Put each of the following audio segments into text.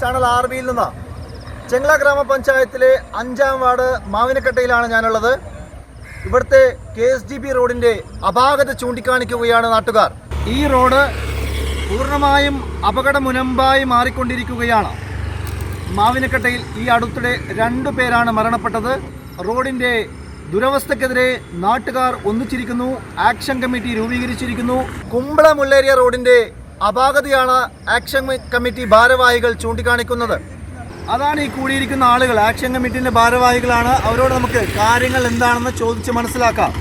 Channel R ബിയിൽ നിന്നാണ് ചെങ്ങള ഗ്രാമപഞ്ചായത്തിലെ അഞ്ചാം വാർഡ് മാവിനക്കട്ടയിലാണ് ഞാനുള്ളത്. ഇവിടുത്തെ കെ എസ് ഡി ബി റോഡിന്റെ അപാകത ചൂണ്ടിക്കാണിക്കുകയാണ് നാട്ടുകാർ. ഈ റോഡ് പൂർണമായും അപകടമുനമ്പായി മാറിക്കൊണ്ടിരിക്കുകയാണ്. മാവിനക്കട്ടയിൽ ഈ അടുത്തിടെ രണ്ടു പേരാണ് മരണപ്പെട്ടത്. റോഡിന്റെ ദുരവസ്ഥക്കെതിരെ നാട്ടുകാർ ഒന്നിച്ചിരിക്കുന്നു ആക്ഷൻ കമ്മിറ്റി രൂപീകരിച്ചിരിക്കുന്നു. കുമ്പള മുള്ളേരിയ റോഡിന്റെ അപാകതയാണ് ആക്ഷൻ കമ്മിറ്റി ഭാരവാഹികൾ ചൂണ്ടിക്കാണിക്കുന്നത്. അതാണ് ഈ കൂടിയിരിക്കുന്ന ആളുകൾ. ആക്ഷൻ കമ്മിറ്റിന്റെ ഭാരവാഹികളാണ്. അവരോട് നമുക്ക് കാര്യങ്ങൾ എന്താണെന്ന് ചോദിച്ച് മനസ്സിലാക്കാം.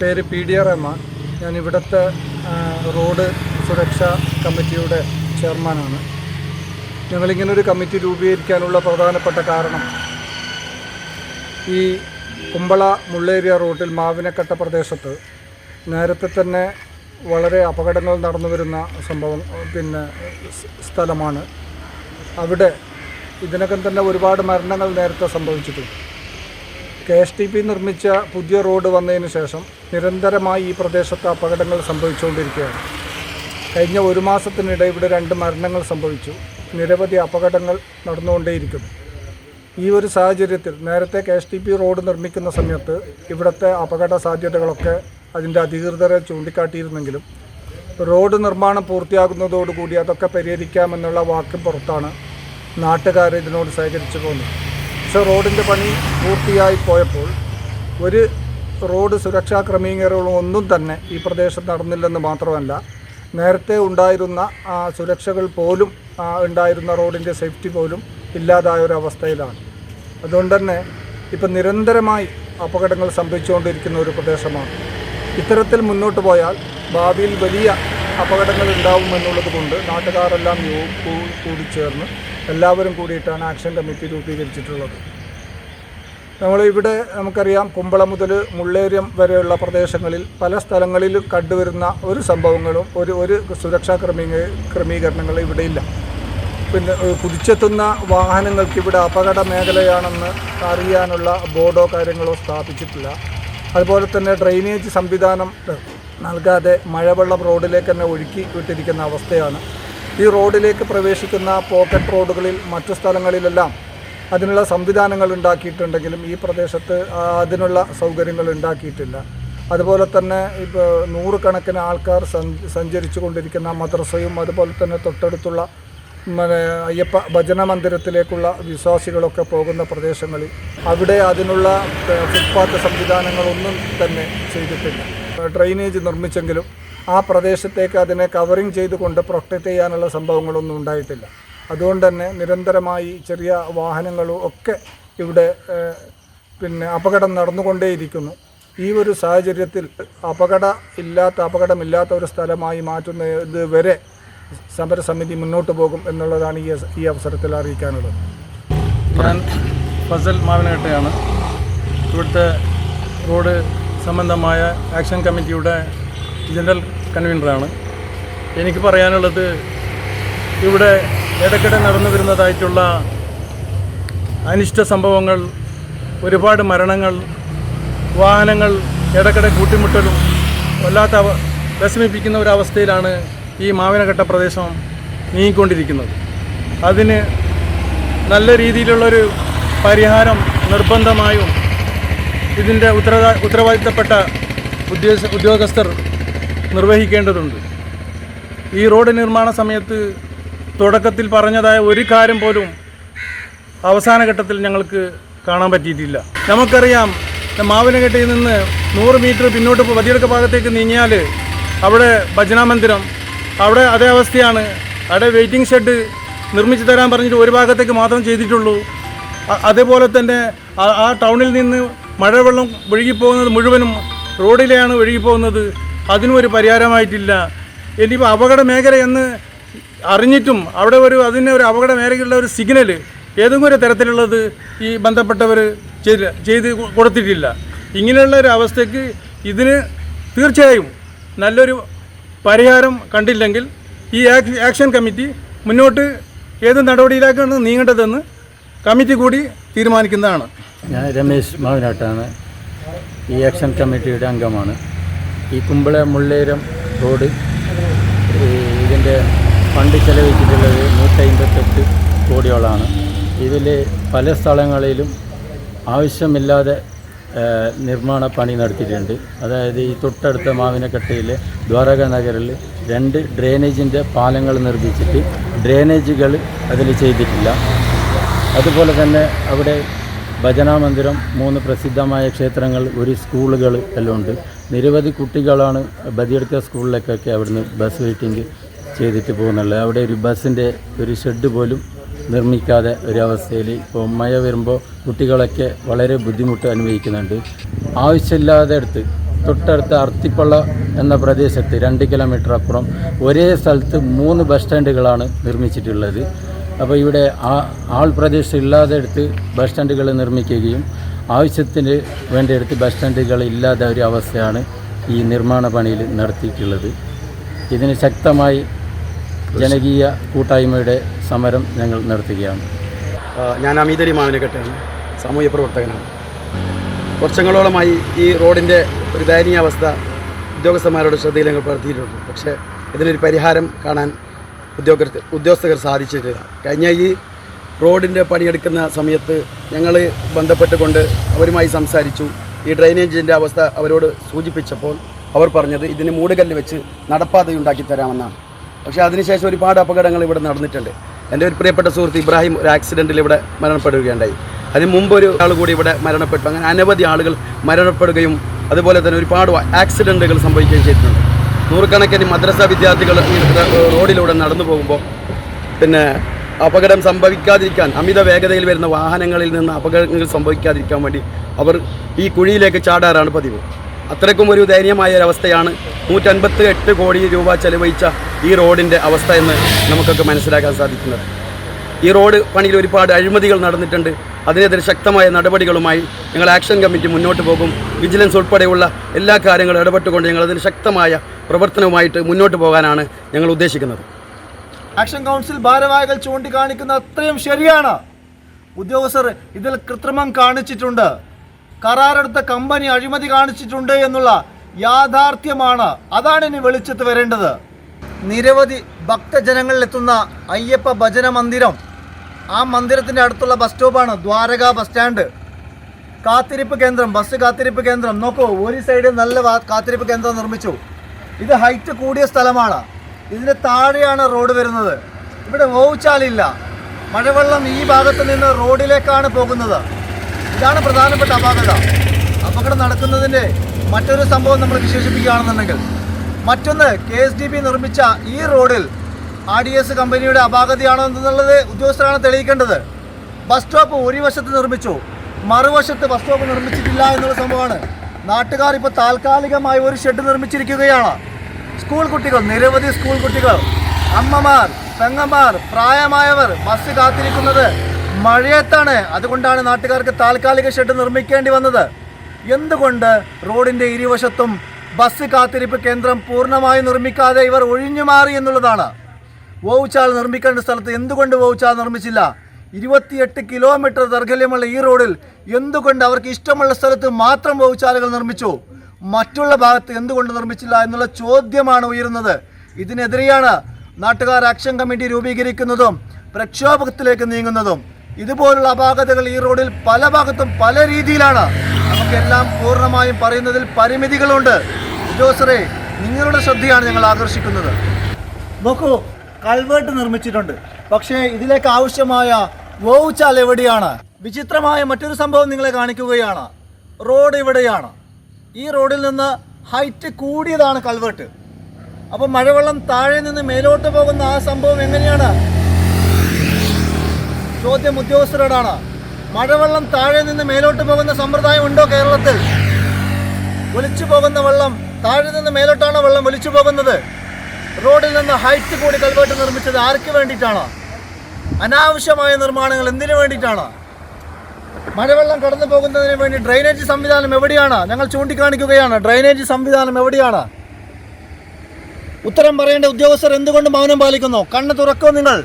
പേര് പി ഡി ആർ എമ്മ ഞാൻ ഇവിടുത്തെ റോഡ് സുരക്ഷാ കമ്മിറ്റിയുടെ ചെയർമാനാണ്. ഞങ്ങളിങ്ങനൊരു കമ്മിറ്റി രൂപീകരിക്കാനുള്ള പ്രധാനപ്പെട്ട കാരണം ഈ കുമ്പള മുള്ളേരിയ റോഡിൽ മാവിനക്കട്ട പ്രദേശത്ത് നേരത്തെ തന്നെ വളരെ അപകടങ്ങൾ നടന്നു വരുന്ന സംഭവം പിന്നെ സ്ഥലമാണ്. അവിടെ ഇതിനകം തന്നെ ഒരുപാട് മരണങ്ങൾ നേരത്തെ സംഭവിച്ചിട്ടുണ്ട്. കെ എസ് ടി പി നിർമ്മിച്ച പുതിയ റോഡ് വന്നതിന് ശേഷം നിരന്തരമായി ഈ പ്രദേശത്ത് അപകടങ്ങൾ സംഭവിച്ചുകൊണ്ടിരിക്കുകയാണ്. കഴിഞ്ഞ ഒരു മാസത്തിനിടെ ഇവിടെ രണ്ട് മരണങ്ങൾ സംഭവിച്ചു. നിരവധി അപകടങ്ങൾ നടന്നുകൊണ്ടേയിരിക്കുന്നു. ഈ ഒരു സാഹചര്യത്തിൽ നേരത്തെ K S T P road നിർമ്മിക്കുന്ന സമയത്ത് ഇവിടുത്തെ അപകട സാധ്യതകളൊക്കെ അതിന്റെ അധികൃതരെ ചൂണ്ടിക്കാട്ടിയിരുന്നെങ്കിലും റോഡ് നിർമ്മാണം പൂർത്തിയാകുന്നതോടുകൂടി അതൊക്കെ പരിഹരിക്കാമെന്നുള്ള വാക്കും പുറത്താണ് നാട്ടുകാർ ഇതിനോട് സഹകരിച്ചു പോകുന്നത്. പക്ഷേ റോഡിന്റെ പണി പൂർത്തിയായി പോയപ്പോൾ ഒരു റോഡ് സുരക്ഷാ ക്രമീകരണങ്ങളും ഒന്നും തന്നെ ഈ പ്രദേശത്ത് നടന്നില്ലെന്ന് മാത്രമല്ല നേരത്തെ ഉണ്ടായിരുന്ന ആ, സുരക്ഷകൾ പോലും ഉണ്ടായിരുന്ന റോഡിന്റെ സേഫ്റ്റി പോലും ഇല്ലാതായ ഒരു അവസ്ഥയിലാണ്. അതുകൊണ്ട് തന്നെ ഇപ്പം നിരന്തരമായി അപകടങ്ങൾ സംഭവിച്ചുകൊണ്ടിരിക്കുന്ന ഒരു പ്രദേശമാണ്. ഇത്തരത്തിൽ മുന്നോട്ട് പോയാൽ ഭാവിയിൽ വലിയ അപകടങ്ങൾ ഉണ്ടാവുമെന്നുള്ളത് കൊണ്ട് നാട്ടുകാരെല്ലാം കൂടി ചേർന്ന് എല്ലാവരും കൂടിയിട്ടാണ് ആക്ഷൻ കമ്മിറ്റി രൂപീകരിച്ചിട്ടുള്ളത്. നമ്മൾ ഇവിടെ നമുക്കറിയാം കുമ്പളം മുതൽ മുള്ളേരിയം വരെയുള്ള പ്രദേശങ്ങളിൽ പല സ്ഥലങ്ങളിലും കണ്ടുവരുന്ന ഒരു സംഭവങ്ങളും ഒരു ഒരു സുരക്ഷാ ക്രമീ ക്രമീകരണങ്ങൾ ഇവിടെയില്ല. പിന്നെ കുതിച്ചെത്തുന്ന വാഹനങ്ങൾക്ക് ഇവിടെ അപകട മേഖലയാണെന്ന് അറിയാനുള്ള ബോർഡോ കാര്യങ്ങളോ സ്ഥാപിച്ചിട്ടില്ല. അതുപോലെ തന്നെ ഡ്രെയിനേജ് സംവിധാനം നൽകാതെ മഴവെള്ളം റോഡിലേക്ക് തന്നെ ഒഴുക്കി വിട്ടിരിക്കുന്ന അവസ്ഥയാണ്. ഈ റോഡിലേക്ക് പ്രവേശിക്കുന്ന പോക്കറ്റ് റോഡുകളിൽ മറ്റു സ്ഥലങ്ങളിലെല്ലാം അതിനുള്ള സംവിധാനങ്ങൾ ഉണ്ടാക്കിയിട്ടുണ്ടെങ്കിലും ഈ പ്രദേശത്ത് അതിനുള്ള സൗകര്യങ്ങൾ ഉണ്ടാക്കിയിട്ടില്ല. അതുപോലെ തന്നെ ഇപ്പോൾ നൂറുകണക്കിന് ആൾക്കാർ സഞ്ച- സഞ്ചരിച്ചു കൊണ്ടിരിക്കുന്ന മദ്രസയും അതുപോലെ തന്നെ തൊട്ടടുത്തുള്ള അയ്യപ്പ ഭജന മന്ദിരത്തിലേക്കുള്ള വിശ്വാസികളൊക്കെ പോകുന്ന പ്രദേശങ്ങളിൽ അവിടെ അതിനുള്ള ഫുട്പാത്ത് സംവിധാനങ്ങളൊന്നും തന്നെ ചെയ്തിട്ടില്ല. ഡ്രെയിനേജ് നിർമ്മിച്ചെങ്കിലും ആ പ്രദേശത്തേക്ക് അതിനെ കവറിങ് ചെയ്തുകൊണ്ട് പ്രൊട്ടക്റ്റ് ചെയ്യാനുള്ള സംഭവങ്ങളൊന്നും ഉണ്ടായിട്ടില്ല. അതുകൊണ്ട് തന്നെ നിരന്തരമായി ചെറിയ വാഹനങ്ങളും ഒക്കെ ഇവിടെ പിന്നെ അപകടം നടന്നുകൊണ്ടേയിരിക്കുന്നു. ഈ ഒരു സാഹചര്യത്തിൽ അപകട ഇല്ലാത്ത അപകടമില്ലാത്ത ഒരു സ്ഥലമായി മാറ്റുന്നത് വരെ സമരസമിതി മുന്നോട്ട് പോകും എന്നുള്ളതാണ് ഈ ഈ അവസരത്തിൽ അറിയിക്കാനുള്ളത്. ഞാൻ ഫസൽ മാവിനകട്ടയാണ്. ഇവിടുത്തെ റോഡ് സംബന്ധമായ ആക്ഷൻ കമ്മിറ്റിയുടെ ജനറൽ കൺവീനറാണ് എനിക്ക് പറയാനുള്ളത് ഇവിടെ ഇടയ്ക്കിടെ നടന്നു വരുന്നതായിട്ടുള്ള അനിഷ്ട സംഭവങ്ങൾ ഒരുപാട് മരണങ്ങൾ വാഹനങ്ങൾ ഇടയ്ക്കിടെ കൂട്ടിമുട്ടലും വല്ലാത്ത വിഷമിപ്പിക്കുന്ന ഒരവസ്ഥയിലാണ് ഈ മാവിനഘട്ട പ്രദേശം നീങ്ങിക്കൊണ്ടിരിക്കുന്നത്. അതിന് നല്ല രീതിയിലുള്ളൊരു പരിഹാരം നിർബന്ധമായും ഇതിന്റെ ഉത്തരവാ ഉത്തരവാദിത്തപ്പെട്ട ഉദ്യോഗ ഉദ്യോഗസ്ഥർ നിർവഹിക്കേണ്ടതുണ്ട്. ഈ റോഡ് നിർമ്മാണ സമയത്ത് തുടക്കത്തിൽ പറഞ്ഞതായ ഒരു കാര്യം പോലും അവസാന ഘട്ടത്തിൽ ഞങ്ങൾക്ക് കാണാൻ പറ്റിയിട്ടില്ല. നമുക്കറിയാം മാവിനകെട്ടിൽ നിന്ന് നൂറ് മീറ്റർ പിന്നോട്ട് വതിയെടുക്ക ഭാഗത്തേക്ക് നീങ്ങിയാൽ അവിടെ ഭജനാ മന്ദിരം അവിടെ അതേ അവസ്ഥയാണ്. അവിടെ വെയിറ്റിംഗ് ഷെഡ് നിർമ്മിച്ചു തരാൻ പറഞ്ഞിട്ട് ഒരു ഭാഗത്തേക്ക് മാത്രം ചെയ്തിട്ടുള്ളൂ. അതേപോലെ തന്നെ ആ ടൗണിൽ നിന്ന് മഴവെള്ളം ഒഴുകിപ്പോകുന്നത് മുഴുവനും റോഡിലെയാണ് ഒഴുകിപ്പോകുന്നത്. അതിനും ഒരു പരിഹാരമായിട്ടില്ല. ഇനിയിപ്പോൾ അപകട മേഖല എന്ന് അറിഞ്ഞിട്ടും അവിടെ ഒരു അതിന് ഒരു അപകട മേഖലയുള്ള ഒരു സിഗ്നൽ ഏതെങ്കിലും ഒരു തരത്തിലുള്ളത് ഈ ബന്ധപ്പെട്ടവർ ചെയ്ത് കൊടുത്തിട്ടില്ല. ഇങ്ങനെയുള്ള ഒരു അവസ്ഥയ്ക്ക് ഇതിന് തീർച്ചയായും നല്ലൊരു പരിഹാരം കണ്ടില്ലെങ്കിൽ ഈ ആക്ഷൻ കമ്മിറ്റി മുന്നോട്ട് ഏത് നടപടിയിലേക്കാണ് നീങ്ങേണ്ടതെന്ന് കമ്മിറ്റി കൂടി തീരുമാനിക്കുന്നതാണ്. ഞാൻ രമേശ് മാവിനാട്ടാണ്. ഈ ആക്ഷൻ കമ്മിറ്റിയുടെ അംഗമാണ്. ഈ കുമ്പള മുള്ളേരം റോഡ് ഇതിന്റെ ഫണ്ട് ചെലവഴിച്ചിട്ടുള്ളത് നൂറ്റമ്പത്തെട്ട് കോടിയോളാണ്. ഇതിൽ പല സ്ഥലങ്ങളിലും ആവശ്യമില്ലാതെ നിർമ്മാണ പണി നടത്തിയിട്ടുണ്ട്. അതായത് ഈ തൊട്ടടുത്ത മാവിനക്കട്ടയിൽ ദ്വാരക നഗറിൽ രണ്ട് ഡ്രെയിനേജിന്റെ പാലങ്ങൾ നിർമ്മിച്ചിട്ട് ഡ്രെയിനേജുകൾ അതിൽ ചെയ്തിട്ടില്ല. അതുപോലെ തന്നെ അവിടെ ഭജനാ മന്ദിരം മൂന്ന് പ്രസിദ്ധമായ ക്ഷേത്രങ്ങൾ ഒരു സ്കൂളുകൾ എല്ലാം ഉണ്ട്. നിരവധി കുട്ടികളാണ് ബദിയടുത്ത സ്കൂളിലേക്കൊക്കെ അവിടുന്ന് ബസ് വെയിറ്റിംഗ് ചെയ്തിട്ട് പോകുന്നുള്ളത്. അവിടെ ഒരു ബസ്സിന്റെ ഒരു ഷെഡ് പോലും നിർമ്മിക്കാതെ ഒരവസ്ഥയിൽ ഇപ്പോൾ മഴ വരുമ്പോൾ കുട്ടികളൊക്കെ വളരെ ബുദ്ധിമുട്ട് അനുഭവിക്കുന്നുണ്ട്. ആവശ്യമില്ലാതെ അടുത്ത് തൊട്ടടുത്ത അർത്തിപ്പള്ള എന്ന പ്രദേശത്ത് രണ്ട് കിലോമീറ്റർ അപ്പുറം ഒരേ സ്ഥലത്ത് മൂന്ന് ബസ് സ്റ്റാൻഡുകളാണ് നിർമ്മിച്ചിട്ടുള്ളത്. അപ്പോൾ ഇവിടെ ആ ആൾ പ്രദേശം ഇല്ലാതെ എടുത്ത് ബസ് സ്റ്റാൻഡുകൾ നിർമ്മിക്കുകയും ആവശ്യത്തിന് വേണ്ടിയെടുത്ത് ബസ് സ്റ്റാൻഡുകൾ ഇല്ലാത്ത ഒരു അവസ്ഥയാണ് ഈ നിർമ്മാണ പണിയിൽ നടത്തിയിട്ടുള്ളത്. ഇതിന് ശക്തമായി ജനകീയ കൂട്ടായ്മയുടെ സമരം ഞങ്ങൾ നടത്തുകയാണ്. ഞാൻ അമീതലി മാവിനക്കെട്ടാണ് സാമൂഹ്യ പ്രവർത്തകനാണ്. വർഷങ്ങളോളമായി ഈ റോഡിന്റെ ഒരു ദയനീയാവസ്ഥ ഉദ്യോഗസ്ഥന്മാരുടെ ശ്രദ്ധയിൽ ഞങ്ങൾ പെടുത്തിയിട്ടുണ്ട് പക്ഷേ ഇതിനൊരു പരിഹാരം കാണാൻ ഉദ്യോഗസ്ഥർ ഉദ്യോഗസ്ഥർ സാധിച്ചിട്ടില്ല. കഴിഞ്ഞ ഈ റോഡിന്റെ പണിയെടുക്കുന്ന സമയത്ത് ഞങ്ങൾ ബന്ധപ്പെട്ടുകൊണ്ട് അവരുമായി സംസാരിച്ചു. ഈ ഡ്രെയിനേജിന്റെ അവസ്ഥ അവരോട് സൂചിപ്പിച്ചപ്പോൾ അവർ പറഞ്ഞത് ഇതിന് മൂടുകല്ല് വെച്ച് നടപ്പാത ഉണ്ടാക്കി തരാമെന്നാണ്. പക്ഷേ അതിനുശേഷം ഒരുപാട് അപകടങ്ങൾ ഇവിടെ നടന്നിട്ടുണ്ട്. എന്റെ ഒരു പ്രിയപ്പെട്ട സുഹൃത്ത് ഇബ്രാഹിം ഒരു ആക്സിഡന്റിൽ ഇവിടെ മരണപ്പെടുകയുണ്ടായി. അതിന് മുമ്പ് ഒരു ആൾ കൂടി ഇവിടെ മരണപ്പെട്ടു. അങ്ങനെ അനവധി ആളുകൾ മരണപ്പെടുകയും അതുപോലെ തന്നെ ഒരുപാട് ആക്സിഡന്റുകൾ സംഭവിക്കുകയും ചെയ്തിട്ടുണ്ട്. നൂറുകണക്കിന് മദ്രസ വിദ്യാർത്ഥികൾ റോഡിലൂടെ നടന്നു പോകുമ്പോൾ പിന്നെ അപകടം സംഭവിക്കാതിരിക്കാൻ അമിത വേഗതയിൽ വരുന്ന വാഹനങ്ങളിൽ നിന്ന് അപകടങ്ങൾ സംഭവിക്കാതിരിക്കാൻ വേണ്ടി അവർ ഈ കുഴിയിലേക്ക് ചാടാറാണ് പതിവ്. അത്രയ്ക്കും ഒരു ദയനീയമായ ഒരവസ്ഥയാണ് നൂറ്റൻപത്തി എട്ട് കോടി രൂപ ചെലവഴിച്ച ഈ റോഡിന്റെ അവസ്ഥ എന്ന് നമുക്കൊക്കെ മനസ്സിലാക്കാൻ സാധിക്കുന്നത്. ഈ റോഡ് പണിയിൽ ഒരുപാട് അഴിമതികൾ നടന്നിട്ടുണ്ട്. അതിനെതിരെ ശക്തമായ നടപടികളുമായി ഞങ്ങൾ ആക്ഷൻ കമ്മിറ്റി മുന്നോട്ട് പോകും. വിജിലൻസ് ഉൾപ്പെടെയുള്ള എല്ലാ കാര്യങ്ങളും ഇടപെട്ടുകൊണ്ട് ഞങ്ങൾ അതിന് ശക്തമായ പ്രവർത്തനവുമായിട്ട് മുന്നോട്ട് പോകാനാണ് ഞങ്ങൾ ഉദ്ദേശിക്കുന്നത്. ആക്ഷൻ കൗൺസിൽ ഭാരവാഹികൾ ചൂണ്ടിക്കാണിക്കുന്ന അത്രയും ശരിയാണ്. ഉദ്യോഗസ്ഥർ ഇതിൽ കൃത്രിമം കാണിച്ചിട്ടുണ്ട്. കരാറെടുത്ത കമ്പനി അഴിമതി കാണിച്ചിട്ടുണ്ട് എന്നുള്ള യാഥാർത്ഥ്യമാണ് അതാണ് ഇനി വെളിച്ചത്ത് വരേണ്ടത്. നിരവധി ഭക്തജനങ്ങളിലെത്തുന്ന അയ്യപ്പ ഭജന മന്ദിരം. ആ മന്ദിരത്തിന്റെ അടുത്തുള്ള ബസ് സ്റ്റോപ്പാണ് ദ്വാരക ബസ് സ്റ്റാൻഡ്. കാത്തിരിപ്പ് കേന്ദ്രം ബസ് കാത്തിരിപ്പ് കേന്ദ്രം. നോക്കൂ ഒരു സൈഡിൽ നല്ല കാത്തിരിപ്പ് കേന്ദ്രം നിർമ്മിച്ചു. ഇത് ഹൈറ്റ് കൂടിയ സ്ഥലമാണ്. ഇതിന് താഴെയാണ് റോഡ് വരുന്നത്. ഇവിടെ ഓവുചാലില്ല. മഴവെള്ളം ഈ ഭാഗത്ത് നിന്ന് റോഡിലേക്കാണ് പോകുന്നത്. ഇതാണ് പ്രധാനപ്പെട്ട അപാകത അപകടം നടക്കുന്നതിന്റെ മറ്റൊരു സംഭവം നമ്മൾ വിശേഷിപ്പിക്കുകയാണെന്നുണ്ടെങ്കിൽ മറ്റൊന്ന് കെ എസ് ഡി ബി നിർമ്മിച്ച ഈ റോഡിൽ ആർ ഡി എസ് കമ്പനിയുടെ അപാകതയാണോ എന്നുള്ളത് ഉദ്യോഗസ്ഥരാണ് തെളിയിക്കേണ്ടത്. ബസ് സ്റ്റോപ്പ് ഒരു വശത്ത് നിർമ്മിച്ചു മറുവശത്ത് ബസ് സ്റ്റോപ്പ് നിർമ്മിച്ചിട്ടില്ല എന്നുള്ള സംഭവമാണ്. നാട്ടുകാർ ഇപ്പോൾ താൽക്കാലികമായി ഒരു ഷെഡ് നിർമ്മിച്ചിരിക്കുകയാണ്. സ്കൂൾ കുട്ടികൾ നിരവധി സ്കൂൾ കുട്ടികൾ അമ്മമാർ പെങ്ങന്മാർ പ്രായമായവർ ബസ് കാത്തിരിക്കുന്നത് മഴയത്താണ്. അതുകൊണ്ടാണ് നാട്ടുകാർക്ക് താൽക്കാലിക ഷെഡ് നിർമ്മിക്കേണ്ടി വന്നത്. എന്തുകൊണ്ട് റോഡിന്റെ ഇരുവശത്തും ബസ് കാത്തിരിപ്പ് കേന്ദ്രം പൂർണമായി നിർമ്മിക്കാതെ ഇവർ ഒഴിഞ്ഞു മാറി എന്നുള്ളതാണ്. വൗച്ചാൽ നിർമ്മിക്കേണ്ട സ്ഥലത്ത് എന്തുകൊണ്ട് വൗച്ചാൽ നിർമ്മിച്ചില്ല? ഇരുപത്തിയെട്ട് കിലോമീറ്റർ ദൈർഘ്യമുള്ള ഈ റോഡിൽ എന്തുകൊണ്ട് അവർക്ക് ഇഷ്ടമുള്ള സ്ഥലത്ത് മാത്രം വൗച്ചാലുകൾ നിർമ്മിച്ചു? മറ്റുള്ള ഭാഗത്ത് എന്തുകൊണ്ട് നിർമ്മിച്ചില്ല എന്നുള്ള ചോദ്യമാണ് ഉയരുന്നത്. ഇതിനെതിരെയാണ് നാട്ടുകാർ ആക്ഷൻ കമ്മിറ്റി രൂപീകരിക്കുന്നതും പ്രക്ഷോഭത്തിലേക്ക് നീങ്ങുന്നതും. ഇതുപോലുള്ള അപാകതകൾ ഈ റോഡിൽ പല ഭാഗത്തും പല രീതിയിലാണ്. നമുക്കെല്ലാം പൂർണമായും പറയുന്നതിൽ പരിമിതികളുണ്ട്. ഉദ്യോഗസ്ഥരെ നിങ്ങളുടെ ശ്രദ്ധയാണ് ഞങ്ങൾ ആകർഷിക്കുന്നത്. നോക്കൂ കൾവേർട്ട് നിർമ്മിച്ചിട്ടുണ്ട്. പക്ഷേ ഇതിലേക്ക് ആവശ്യമായ വോവുച്ചാൽ എവിടെയാണ്? വിചിത്രമായ മറ്റൊരു സംഭവം നിങ്ങളെ കാണിക്കുകയാണ്. റോഡ് ഇവിടെയാണ്. ഈ റോഡിൽ നിന്ന് ഹൈറ്റ് കൂടിയതാണ് കൾവേർട്ട്. അപ്പോൾ മഴവെള്ളം താഴെ നിന്ന് മേലോട്ട് പോകുന്ന ആ സംഭവം എങ്ങനെയാണ്? ചോദ്യം ഉദ്യോഗസ്ഥരോടാണ്. മഴവെള്ളം താഴെ നിന്ന് മേലോട്ട് പോകുന്ന സമ്പ്രദായം ഉണ്ടോ കേരളത്തിൽ? ഒലിച്ചു പോകുന്ന വെള്ളം താഴെ നിന്ന് മേലോട്ടാണോ വെള്ളം ഒലിച്ചു പോകുന്നത്? റോഡിൽ നിന്ന് ഹൈറ്റ് കൂടി കൽവേട്ട് നിർമ്മിച്ചത് ആർക്ക് വേണ്ടിയിട്ടാണ്? അനാവശ്യമായ നിർമ്മാണങ്ങൾ എന്തിനു വേണ്ടിയിട്ടാണ്? മഴവെള്ളം കടന്നു പോകുന്നതിന് വേണ്ടി ഡ്രൈനേജ് സംവിധാനം എവിടെയാണ്? ഞങ്ങൾ ചൂണ്ടിക്കാണിക്കുകയാണ്. ഡ്രൈനേജ് സംവിധാനം എവിടെയാണ്? ഉത്തരം പറയേണ്ട ഉദ്യോഗസ്ഥർ എന്തുകൊണ്ട് മൗനം പാലിക്കുന്നു? കണ്ണ് തുറക്കോ നിങ്ങൾ.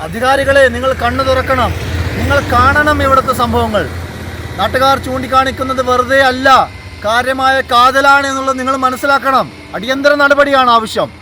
അധികാരികളെ നിങ്ങൾ കണ്ണ് തുറക്കണം. നിങ്ങൾ കാണണം ഇവിടുത്തെ സംഭവങ്ങൾ. നാട്ടുകാർ ചൂണ്ടിക്കാണിക്കുന്നത് വെറുതെ അല്ല. കാര്യമായ കാതലാണ് എന്നുള്ളത് നിങ്ങൾ മനസ്സിലാക്കണം. അടിയന്തര നടപടിയാണ് ആവശ്യം.